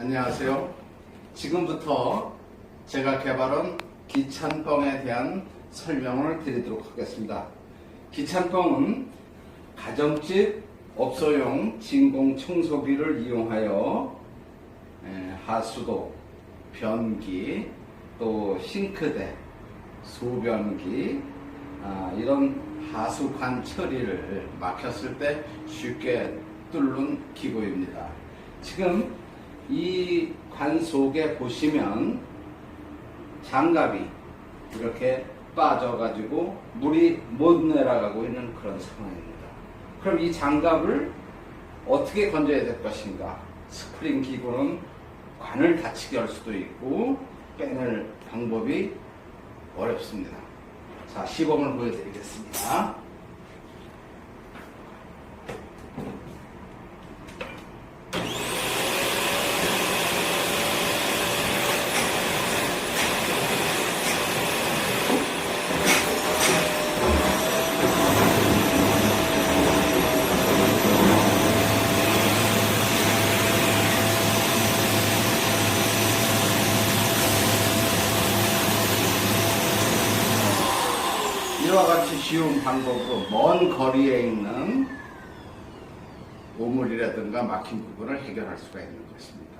안녕하세요. 지금부터 제가 개발한 기찬뻥에 대한 설명을 드리도록 하겠습니다. 기찬뻥은 가정집 업소용 진공 청소기를 이용하여 에, 하수도, 변기, 또 싱크대, 소변기 아, 이런 하수관 처리를 막혔을 때 쉽게 뚫는 기구입니다. 지금 이 관 속에 보시면 장갑이 이렇게 빠져가지고 물이 못 내려가고 있는 그런 상황입니다. 그럼 이 장갑을 어떻게 건져야 될 것인가? 스프링 기구는 관을 닫히게 할 수도 있고 빼낼 방법이 어렵습니다. 자, 시범을 보여드리겠습니다. 이와 같이 쉬운 방법으로 먼 거리에 있는 오물이라든가 막힌 부분을 해결할 수가 있는 것입니다.